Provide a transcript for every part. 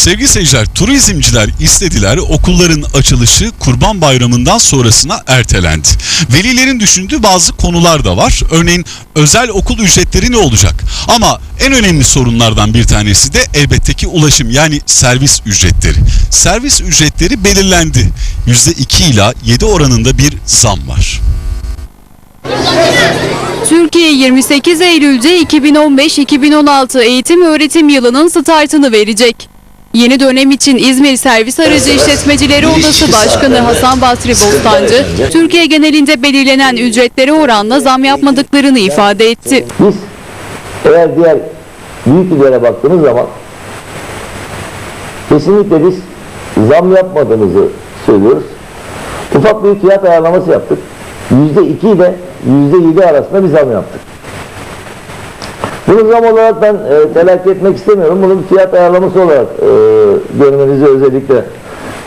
Sevgili seyirciler, turizmciler istediler okulların açılışı Kurban Bayramı'ndan sonrasına ertelendi. Velilerin düşündüğü bazı konular da var. Örneğin özel okul ücretleri ne olacak? Ama en önemli sorunlardan bir tanesi de elbette ki ulaşım yani servis ücretleri. Servis ücretleri belirlendi. %2 ila 7 oranında bir zam var. Türkiye 28 Eylül'de 2015-2016 eğitim öğretim yılının startını verecek. Yeni dönem için İzmir Servis Aracı İşletmecileri Odası Başkanı Hasan Basri Bostancı, Türkiye genelinde belirlenen ücretlere oranla zam yapmadıklarını ifade etti. Biz eğer diğer büyük illere baktığımız zaman kesinlikle biz zam yapmadığımızı söylüyoruz. Ufak bir fiyat ayarlaması yaptık. Yüzde iki ile yüzde yedi arasında bir zam yaptık. Bunu zam olarak ben e, telakki etmek istemiyorum. Bunu bir fiyat ayarlaması olarak e, görmenizi özellikle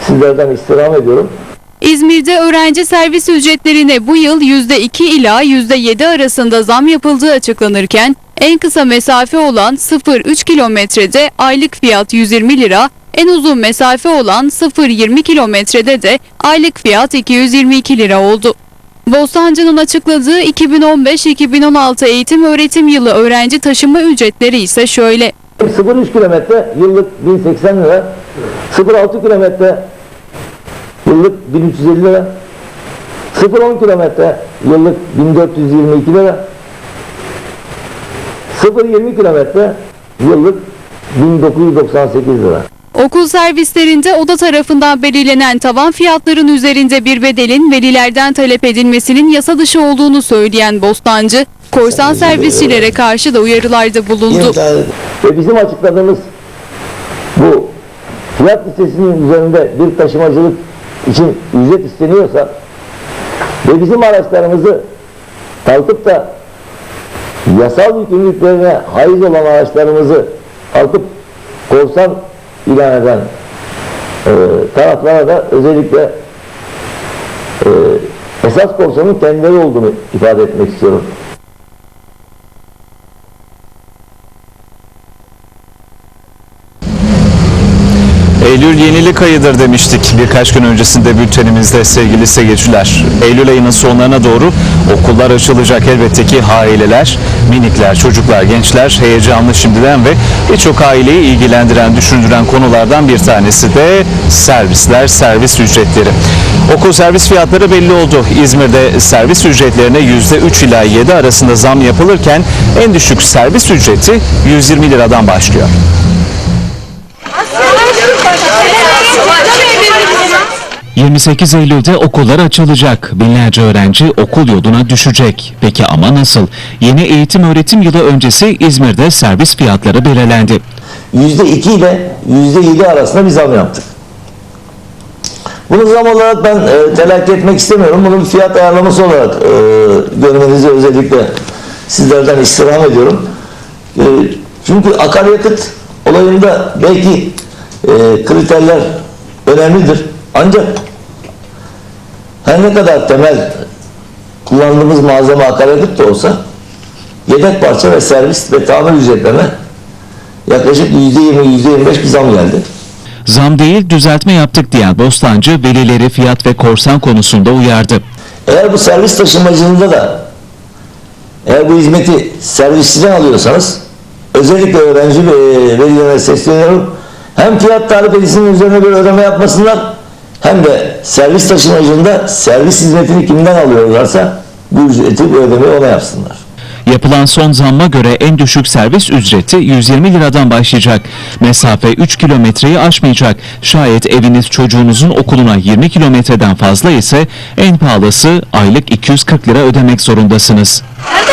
sizlerden istirham ediyorum. İzmir'de öğrenci servis ücretlerine bu yıl %2 ila %7 arasında zam yapıldığı açıklanırken en kısa mesafe olan 0-3 kilometrede aylık fiyat 120 lira, en uzun mesafe olan 0-20 kilometrede de aylık fiyat 222 lira oldu. Bostancı'nın açıkladığı 2015-2016 eğitim öğretim yılı öğrenci taşıma ücretleri ise şöyle. 0-3 kilometre yıllık 1080 lira. 0-6 kilometre yıllık 1350 lira. 0-10 kilometre yıllık 1422 lira. 0-20 kilometre yıllık 1998 lira. Okul servislerinde oda tarafından belirlenen tavan fiyatların üzerinde bir bedelin velilerden talep edilmesinin yasa dışı olduğunu söyleyen Bostancı, korsan servisçilere karşı da uyarılarda bulundu. Ve bizim açıkladığımız bu fiyat listesinin üzerinde bir taşımacılık için ücret isteniyorsa ve bizim araçlarımızı kalkıp da yasal yükümlülüklerine haiz olan araçlarımızı kalkıp korsan ilan eden e, taraflara da özellikle e, esas korsanın kendileri olduğunu ifade etmek istiyorum. Eylül yenilik ayıdır demiştik birkaç gün öncesinde bültenimizde sevgili seyirciler. Eylül ayının sonlarına doğru okullar açılacak elbette ki aileler, minikler, çocuklar, gençler heyecanlı şimdiden ve birçok aileyi ilgilendiren, düşündüren konulardan bir tanesi de servisler, servis ücretleri. Okul servis fiyatları belli oldu. İzmir'de servis ücretlerine %3 ila 7 arasında zam yapılırken en düşük servis ücreti 120 liradan başlıyor. Hı. 28 Eylül'de okullar açılacak. Binlerce öğrenci okul yoluna düşecek. Peki ama nasıl? Yeni eğitim öğretim yılı öncesi İzmir'de servis fiyatları belirlendi. yüzde iki ile yüzde yedi arasında bir zam yaptık. Bunu zam olarak ben e, telakki etmek istemiyorum. Bunu bir fiyat ayarlaması olarak e, görmenizi özellikle sizlerden istirham ediyorum. E, çünkü akaryakıt olayında belki e, kriterler önemlidir. Ancak her ne kadar temel kullandığımız malzeme akaryakıt da olsa yedek parça ve servis ve tamir ücretlerine yaklaşık %20, %25 bir zam geldi. Zam değil düzeltme yaptık diyen Bostancı velileri fiyat ve korsan konusunda uyardı. Eğer bu servis taşımacılığında da eğer bu hizmeti servisçiden alıyorsanız özellikle öğrenci ve velilere sesleniyorum. Hem fiyat tarifesinin üzerine bir ödeme yapmasınlar hem de servis taşımacılığında servis hizmetini kimden alıyorlarsa bu ücreti bu ödemeyi ona yapsınlar. Yapılan son zamma göre en düşük servis ücreti 120 liradan başlayacak. Mesafe 3 kilometreyi aşmayacak. Şayet eviniz çocuğunuzun okuluna 20 kilometreden fazla ise en pahalısı aylık 240 lira ödemek zorundasınız. Nerede